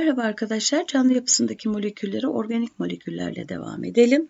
Merhaba arkadaşlar, canlı yapısındaki molekülleri organik moleküllerle devam edelim.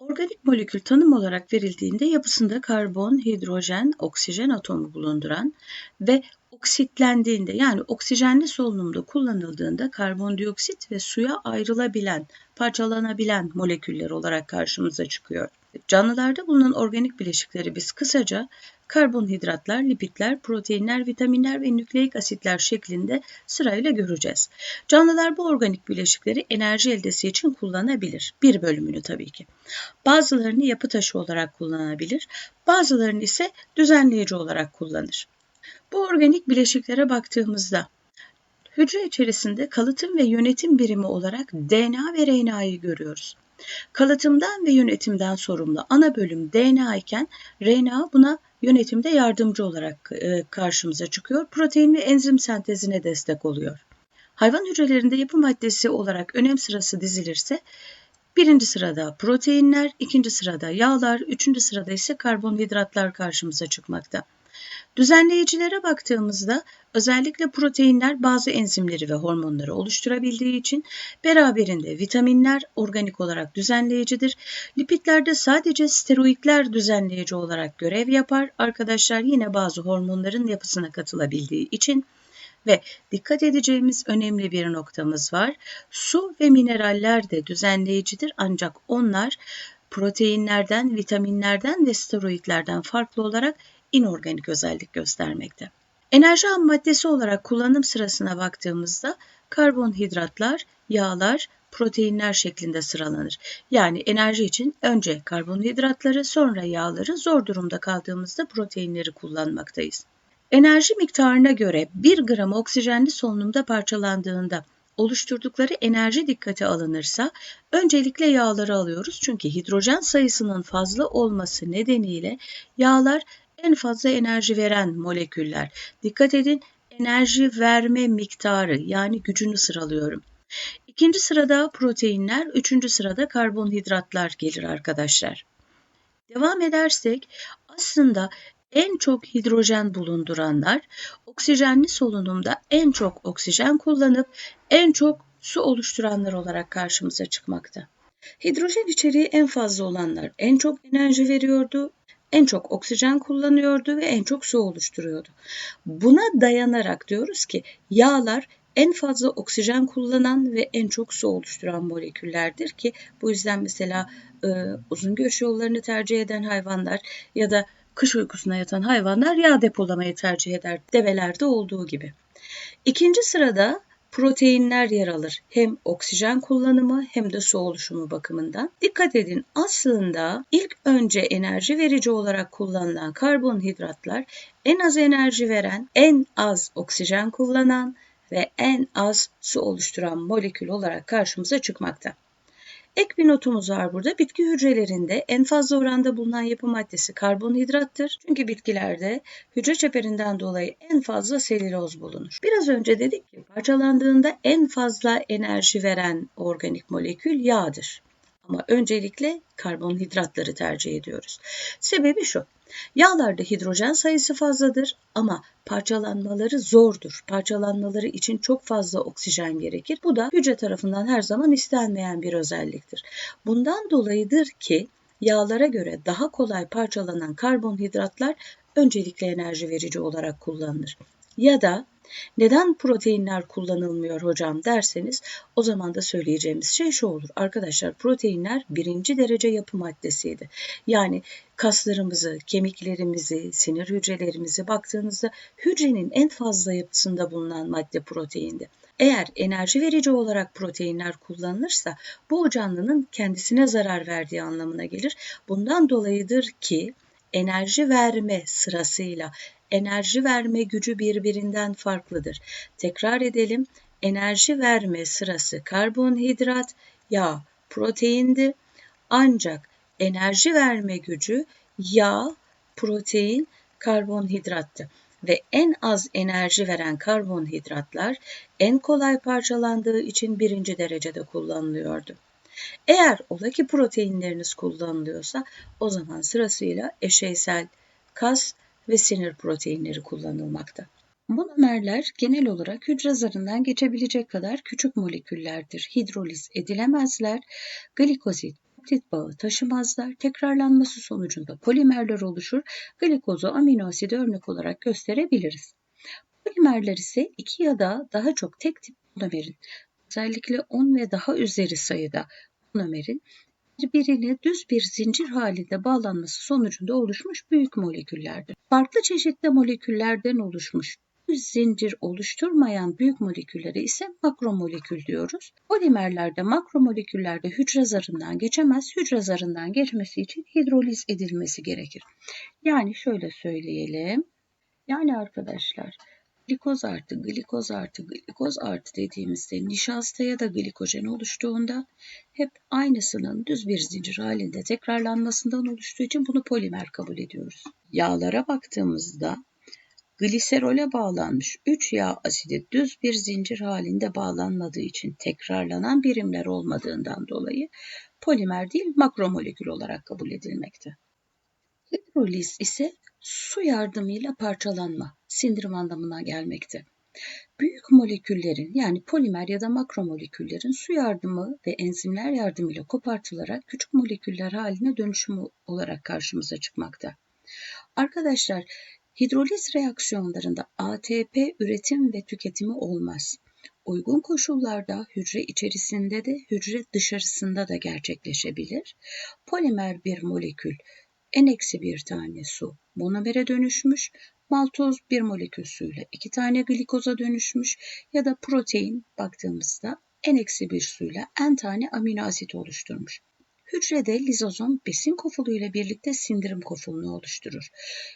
Organik molekül tanım olarak verildiğinde yapısında karbon, hidrojen, oksijen atomu bulunduran ve oksitlendiğinde yani oksijenli solunumda kullanıldığında karbondioksit ve suya ayrılabilen, parçalanabilen moleküller olarak karşımıza çıkıyor. Canlılarda bulunan organik bileşikleri biz kısaca karbonhidratlar, lipidler, proteinler, vitaminler ve nükleik asitler şeklinde sırayla göreceğiz. Canlılar bu organik bileşikleri enerji eldesi için kullanabilir. Bir bölümünü tabii ki. Bazılarını yapı taşı olarak kullanabilir, bazılarını ise düzenleyici olarak kullanır. Bu organik bileşiklere baktığımızda hücre içerisinde kalıtım ve yönetim birimi olarak DNA ve RNA'yı görüyoruz. Kalıtımdan ve yönetimden sorumlu ana bölüm DNA iken RNA buna yönetimde yardımcı olarak e, karşımıza çıkıyor. Protein ve enzim sentezine destek oluyor. Hayvan hücrelerinde yapı maddesi olarak önem sırası dizilirse birinci sırada proteinler, ikinci sırada yağlar, üçüncü sırada ise karbonhidratlar karşımıza çıkmakta. Düzenleyicilere baktığımızda özellikle proteinler bazı enzimleri ve hormonları oluşturabildiği için beraberinde vitaminler organik olarak düzenleyicidir. Lipidlerde sadece steroidler düzenleyici olarak görev yapar. Arkadaşlar yine bazı hormonların yapısına katılabildiği için ve dikkat edeceğimiz önemli bir noktamız var. Su ve mineraller de düzenleyicidir ancak onlar proteinlerden, vitaminlerden ve steroidlerden farklı olarak inorganik özellik göstermekte. Enerji ham maddesi olarak kullanım sırasına baktığımızda karbonhidratlar, yağlar, proteinler şeklinde sıralanır. Yani enerji için önce karbonhidratları sonra yağları zor durumda kaldığımızda proteinleri kullanmaktayız. Enerji miktarına göre 1 gram oksijenli solunumda parçalandığında oluşturdukları enerji dikkate alınırsa öncelikle yağları alıyoruz. Çünkü hidrojen sayısının fazla olması nedeniyle yağlar en fazla enerji veren moleküller. Dikkat edin enerji verme miktarı yani gücünü sıralıyorum. İkinci sırada proteinler, üçüncü sırada karbonhidratlar gelir arkadaşlar. Devam edersek aslında en çok hidrojen bulunduranlar oksijenli solunumda en çok oksijen kullanıp en çok su oluşturanlar olarak karşımıza çıkmakta. Hidrojen içeriği en fazla olanlar en çok enerji veriyordu, en çok oksijen kullanıyordu ve en çok su oluşturuyordu. Buna dayanarak diyoruz ki yağlar en fazla oksijen kullanan ve en çok su oluşturan moleküllerdir ki bu yüzden mesela e, uzun göç yollarını tercih eden hayvanlar ya da kış uykusuna yatan hayvanlar yağ depolamayı tercih eder develerde olduğu gibi. İkinci sırada proteinler yer alır. Hem oksijen kullanımı hem de su oluşumu bakımından. Dikkat edin aslında ilk önce enerji verici olarak kullanılan karbonhidratlar en az enerji veren, en az oksijen kullanan ve en az su oluşturan molekül olarak karşımıza çıkmakta. Ek bir notumuz var burada. Bitki hücrelerinde en fazla oranda bulunan yapı maddesi karbonhidrattır. Çünkü bitkilerde hücre çeperinden dolayı en fazla selüloz bulunur. Biraz önce dedik ki parçalandığında en fazla enerji veren organik molekül yağdır. Ama öncelikle karbonhidratları tercih ediyoruz. Sebebi şu. Yağlarda hidrojen sayısı fazladır ama parçalanmaları zordur. Parçalanmaları için çok fazla oksijen gerekir. Bu da hücre tarafından her zaman istenmeyen bir özelliktir. Bundan dolayıdır ki yağlara göre daha kolay parçalanan karbonhidratlar öncelikle enerji verici olarak kullanılır. Ya da neden proteinler kullanılmıyor hocam derseniz o zaman da söyleyeceğimiz şey şu olur. Arkadaşlar proteinler birinci derece yapı maddesiydi. Yani kaslarımızı, kemiklerimizi, sinir hücrelerimizi baktığınızda hücrenin en fazla yapısında bulunan madde proteindi. Eğer enerji verici olarak proteinler kullanılırsa bu o canlının kendisine zarar verdiği anlamına gelir. Bundan dolayıdır ki enerji verme sırasıyla enerji verme gücü birbirinden farklıdır. Tekrar edelim. Enerji verme sırası karbonhidrat, yağ, proteindi. Ancak enerji verme gücü yağ, protein, karbonhidrattı ve en az enerji veren karbonhidratlar en kolay parçalandığı için birinci derecede kullanılıyordu. Eğer ola ki proteinleriniz kullanılıyorsa o zaman sırasıyla eşeysel kas ve sinir proteinleri kullanılmakta. Monomerler genel olarak hücre zarından geçebilecek kadar küçük moleküllerdir. Hidroliz edilemezler, glikozit peptit bağı taşımazlar. Tekrarlanması sonucunda polimerler oluşur. Glikozu amino asidi örnek olarak gösterebiliriz. Polimerler ise iki ya da daha çok tek tip monomerin, özellikle 10 ve daha üzeri sayıda monomerin birbirine düz bir zincir halinde bağlanması sonucunda oluşmuş büyük moleküllerdir. Farklı çeşitli moleküllerden oluşmuş düz zincir oluşturmayan büyük moleküllere ise makromolekül diyoruz. Polimerlerde makromoleküllerde hücre zarından geçemez. Hücre zarından geçmesi için hidroliz edilmesi gerekir. Yani şöyle söyleyelim. Yani arkadaşlar glikoz artı glikoz artı glikoz artı dediğimizde nişasta ya da glikojen oluştuğunda hep aynısının düz bir zincir halinde tekrarlanmasından oluştuğu için bunu polimer kabul ediyoruz. Yağlara baktığımızda gliserole bağlanmış 3 yağ asidi düz bir zincir halinde bağlanmadığı için tekrarlanan birimler olmadığından dolayı polimer değil makromolekül olarak kabul edilmekte. Hidroliz ise su yardımıyla parçalanma, sindirim anlamına gelmekte. Büyük moleküllerin yani polimer ya da makromoleküllerin su yardımı ve enzimler yardımıyla kopartılarak küçük moleküller haline dönüşümü olarak karşımıza çıkmakta. Arkadaşlar hidroliz reaksiyonlarında ATP üretim ve tüketimi olmaz. Uygun koşullarda hücre içerisinde de hücre dışarısında da gerçekleşebilir. Polimer bir molekül N-1 tane su monomere dönüşmüş, maltoz bir molekül suyla iki tane glikoza dönüşmüş ya da protein baktığımızda N-1 suyla N tane amino asit oluşturmuş. Hücrede lizozom besin kofulu ile birlikte sindirim kofulunu oluşturur.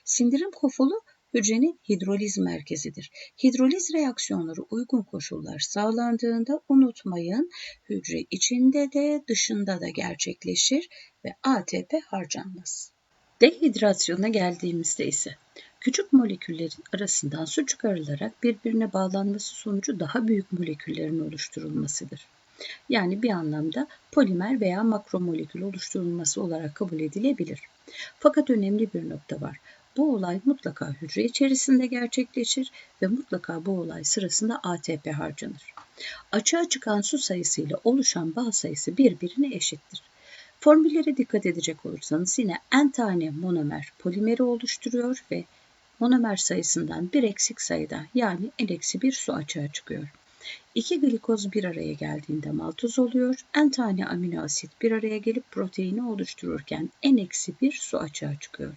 Sindirim kofulu hücrenin hidroliz merkezidir. Hidroliz reaksiyonları uygun koşullar sağlandığında unutmayın hücre içinde de dışında da gerçekleşir ve ATP harcanmaz. Dehidrasyona geldiğimizde ise küçük moleküllerin arasından su çıkarılarak birbirine bağlanması sonucu daha büyük moleküllerin oluşturulmasıdır. Yani bir anlamda polimer veya makromolekül oluşturulması olarak kabul edilebilir. Fakat önemli bir nokta var. Bu olay mutlaka hücre içerisinde gerçekleşir ve mutlaka bu olay sırasında ATP harcanır. Açığa çıkan su sayısıyla oluşan bağ sayısı birbirine eşittir. Formüllere dikkat edecek olursanız yine n tane monomer polimeri oluşturuyor ve monomer sayısından bir eksik sayıda yani n-1 su açığa çıkıyor. İki glikoz bir araya geldiğinde maltoz oluyor. N tane amino asit bir araya gelip proteini oluştururken n-1 su açığa çıkıyor.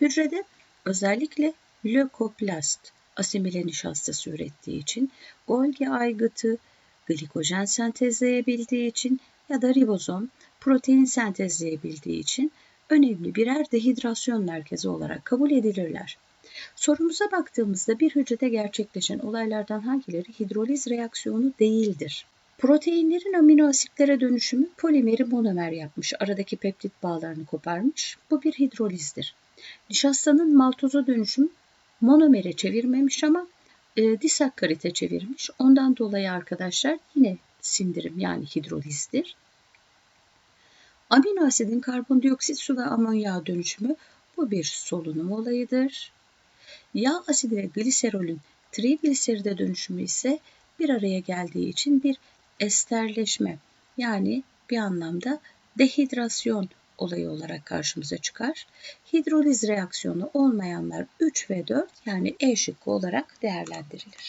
Hücrede özellikle lökoplast asimile nişastası ürettiği için Golgi aygıtı glikojen sentezleyebildiği için ya da ribozom protein sentezleyebildiği için önemli birer dehidrasyon merkezi olarak kabul edilirler. Sorumuza baktığımızda bir hücrede gerçekleşen olaylardan hangileri hidroliz reaksiyonu değildir? Proteinlerin amino asitlere dönüşümü polimeri monomer yapmış, aradaki peptit bağlarını koparmış. Bu bir hidrolizdir. Nişastanın maltoza dönüşümü monomere çevirmemiş ama e, disakkarite çevirmiş. Ondan dolayı arkadaşlar yine sindirim yani hidrolizdir. Amino asidin karbondioksit su ve amonyağa dönüşümü bu bir solunum olayıdır. Yağ asidi ve gliserolün trigliseride dönüşümü ise bir araya geldiği için bir esterleşme yani bir anlamda dehidrasyon olayı olarak karşımıza çıkar. Hidroliz reaksiyonu olmayanlar 3 ve 4 yani E şıkkı olarak değerlendirilir.